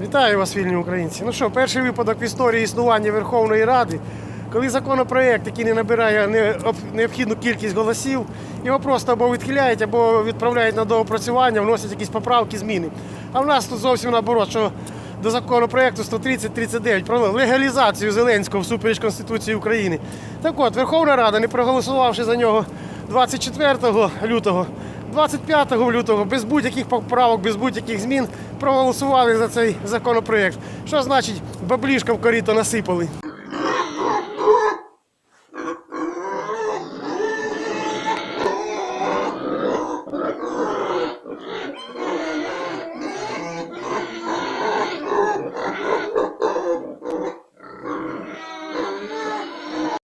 Вітаю вас, вільні українці. Ну що, перший випадок в історії існування Верховної Ради, коли законопроект, який не набирає необхідну кількість голосів, його просто або відхиляють, або відправляють на доопрацювання, вносять якісь поправки, зміни. А в нас тут зовсім наоборот, що до законопроекту 130-39 про легалізацію Зеленського всупереч Конституції України. Так от, Верховна Рада, не проголосувавши за нього 24 лютого, 25 лютого без будь-яких поправок, без будь-яких змін проголосували за цей законопроект. Що значить баблішка в коріто насипали?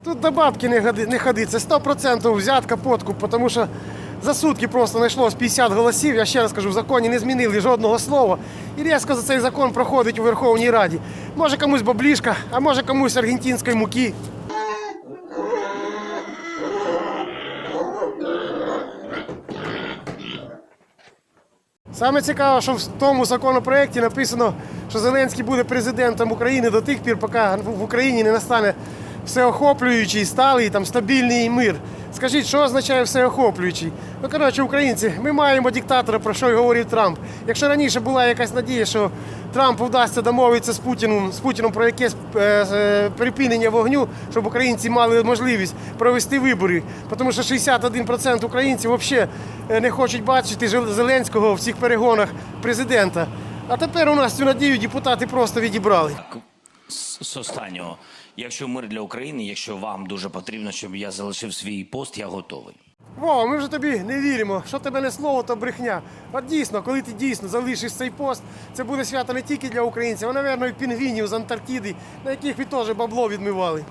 Тут до бабки не, годи, не ходи, це 100% взятка подкуп, тому що за сутки просто знайшлось 50 голосів. Я ще раз кажу, в законі не змінили жодного слова. І різко за цей закон проходить у Верховній Раді. Може комусь баблішка, а може комусь аргентинської муки. Саме цікаве, що в тому законопроекті написано, що Зеленський буде президентом України до тих пір, поки в Україні не настане всеохоплюючий, сталий там стабільний мир. Скажіть, що означає всеохоплюючий? Ну коротше, українці, ми маємо диктатора, про що й говорив Трамп. Якщо раніше була якась надія, що Трампу вдасться домовитися з Путіним, з Путіном про якесь е, е, припинення вогню, щоб українці мали можливість провести вибори, тому що 61% українців взагалі не хочуть бачити Зеленського в цих перегонах президента. А тепер у нас цю надію депутати просто відібрали. з останнього. Якщо мир для України, якщо вам дуже потрібно, щоб я залишив свій пост, я готовий. Вова, ми вже тобі не віримо. Що тебе не слово, то брехня. От дійсно, коли ти дійсно залишиш цей пост, це буде свято не тільки для українців, а, напевно, і пінгвінів з Антарктиди, на яких ви теж бабло відмивали.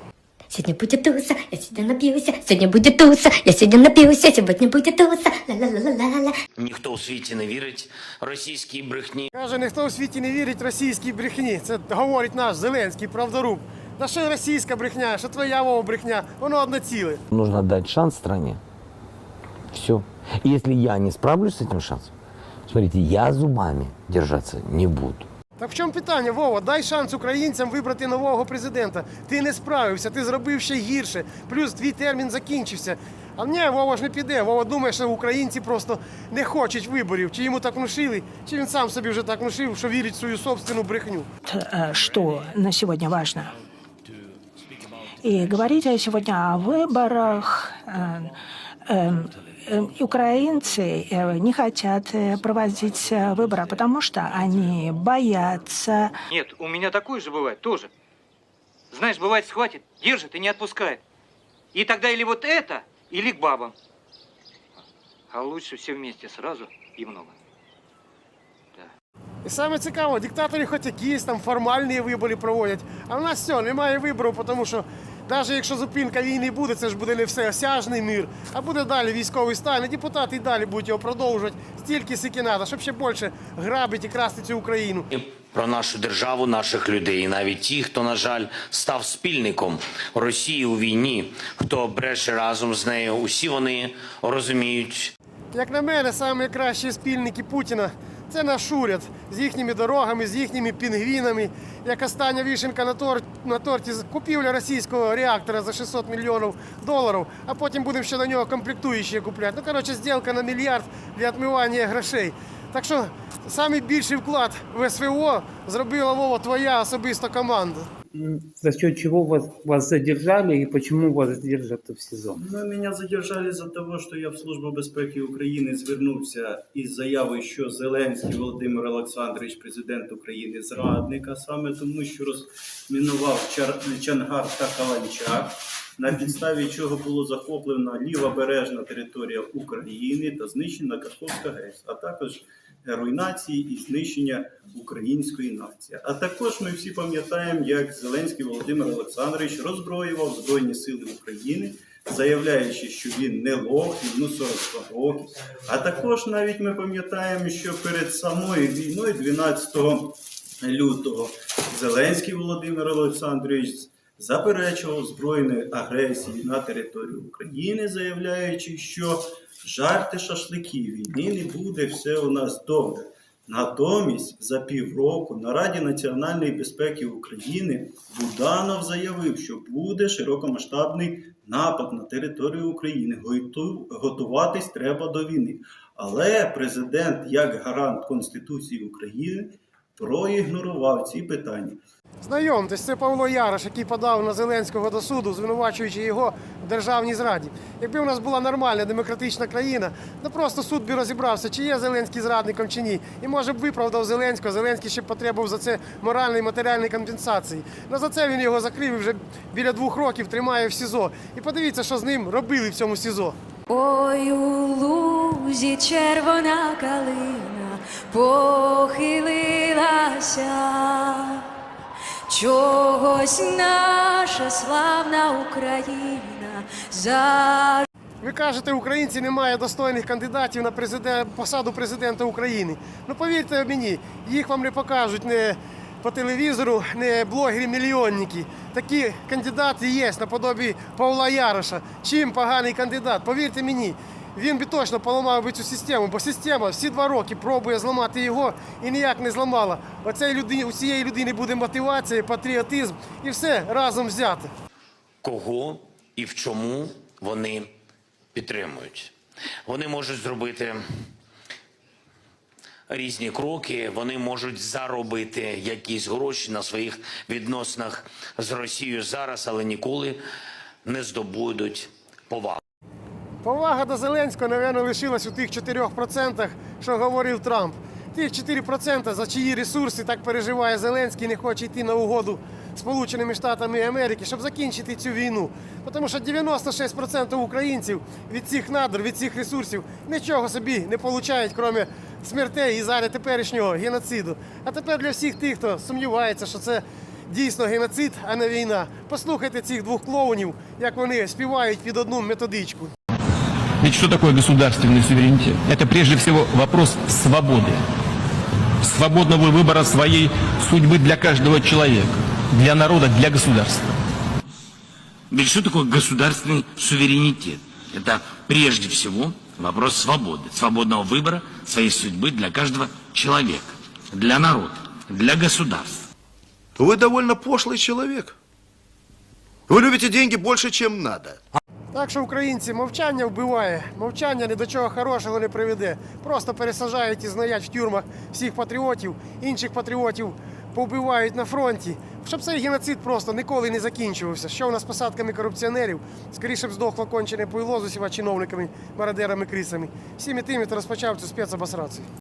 Сегодня будет туса, я сегодня напьюся. Сегодня будет туса, я сегодня напьюся. Сегодня будет туса, ла-ла-ла-ла-ла. Ніхто у світі не вірить російській брехні. Каже, ніхто у світі не вірить російській брехні. Це говорить наш Зеленський правдоруб. Та що російська брехня, що твоя Вова брехня, воно одне ціле. Нужно дать шанс стране. Все. Если я не справлюсь с этим шансом, смотрите, я зубами держаться не буду. Так в чому питання, Вова? Дай шанс українцям вибрати нового президента. Ти не справився, ти зробив ще гірше. Плюс твій термін закінчився. А ні, Вова ж не піде. Вова думає, що українці просто не хочуть виборів. Чи йому так внушили, чи він сам собі вже так внушив, що вірить в свою собственну брехню. э, что на сегодня важно. И говорить сегодня о выборах. э, э, э, Украинцы э, не хотят э, проводить э, выборы, потому что они боятся Нет, у меня такое же бывает тоже. Знаешь, бывает схватит, держит и не отпускает. И тогда или вот это, или к бабам. А лучше все вместе сразу и много. І саме цікаво, диктатори хоч якісь там формальні вибори проводять. А в нас все, немає вибору, тому що навіть якщо зупинка війни буде, це ж буде не всеосяжний мир, а буде далі військовий стан. І депутати і далі будуть його продовжувати стільки скільки треба, щоб ще більше грабити і красти цю Україну. Про нашу державу, наших людей, і навіть ті, хто, на жаль, став спільником Росії у війні, хто бреше разом з нею, усі вони розуміють, Як на мене, найкращі спільники Путіна це наш уряд з їхніми дорогами, з їхніми пінгвінами. Як остання вішенка на, тор... на торті купівля російського реактора за 600 мільйонів доларів, а потім будемо ще на нього комплектуючі купляти. Ну, коротше, зділка на мільярд для відмивання грошей. Так що найбільший вклад в СВО зробила Вова твоя особиста команда. За счет чего вас, вас задержали и почему вас держат в СИЗО? Ну, меня задержали за того, що я в Службу безпеки України звернувся із заявою, що Зеленський Володимир Олександрович, президент України, зрадник, а саме тому, що розмінував Чар- Чангар та Каланчак, на підставі чого було захоплена лівобережна територія України та знищена Каховська ГЕС, а також руйнації і знищення української нації. А також ми всі пам'ятаємо, як Зеленський Володимир Олександрович роззброював Збройні Сили України, заявляючи, що він не лох, йому 42 роки. А також навіть ми пам'ятаємо, що перед самою війною, 12 лютого, Зеленський Володимир Олександрович заперечував збройної агресії на територію України, заявляючи, що жарти шашлики, війни не буде, все у нас добре. Натомість за півроку на Раді національної безпеки України Буданов заявив, що буде широкомасштабний напад на територію України. Готуватись треба до війни. Але президент, як гарант Конституції України, проігнорував ці питання. Знайомтесь, це Павло Ярош, який подав на Зеленського до суду, звинувачуючи його в державній зраді. Якби у нас була нормальна демократична країна, то просто суд би розібрався, чи є Зеленський зрадником чи ні. І може б виправдав Зеленського. Зеленський ще потребував за це моральної і матеріальної компенсації. Ну за це він його закрив і вже біля двох років тримає в СІЗО. І подивіться, що з ним робили в цьому СІЗО. Ой, у лузі червона калина похилилася, чогось наша славна Україна за Ви кажете, українці немає достойних кандидатів на президент, посаду президента України. Ну повірте мені, їх вам не покажуть не по телевізору, не блогери-мільйонники. Такі кандидати є наподобі Павла Яроша. Чим поганий кандидат? Повірте мені, він би точно поламав би цю систему, бо система всі два роки пробує зламати його і ніяк не зламала. Оцей людині, у цієї людини буде мотивація, патріотизм і все разом взяти. кого і в чому вони підтримують. Вони можуть зробити різні кроки, вони можуть заробити якісь гроші на своїх відносинах з Росією зараз, але ніколи не здобудуть повагу. Повага до Зеленського, напевно, лишилась у тих 4%, що говорив Трамп. Тих 4%, за чиї ресурси так переживає Зеленський, не хоче йти на угоду Сполученими Штатами Америки, щоб закінчити цю війну. Тому що 96% українців від цих надр, від цих ресурсів нічого собі не получають, крім смертей і зараз теперішнього геноциду. А тепер для всіх тих, хто сумнівається, що це дійсно геноцид, а не війна. Послухайте цих двох клоунів, як вони співають під одну методичку. Ведь что такое государственный суверенитет? Это прежде всего вопрос свободы. Свободного выбора своей судьбы для каждого человека, для народа, для государства. Ведь что такое государственный суверенитет? Это прежде всего вопрос свободы, свободного выбора своей судьбы для каждого человека, для народа, для государства. Вы довольно пошлый человек. Вы любите деньги больше, чем надо. Так що українці мовчання вбиває, мовчання ні до чого хорошого не приведе. Просто пересажають і знаять в тюрмах всіх патріотів, інших патріотів повбивають на фронті, щоб цей геноцид просто ніколи не закінчувався. Що в нас з посадками корупціонерів? Скоріше б здохло кончене пойло з усіма чиновниками, мародерами, крисами. Всіми тими, хто розпочав цю спецобосрацію.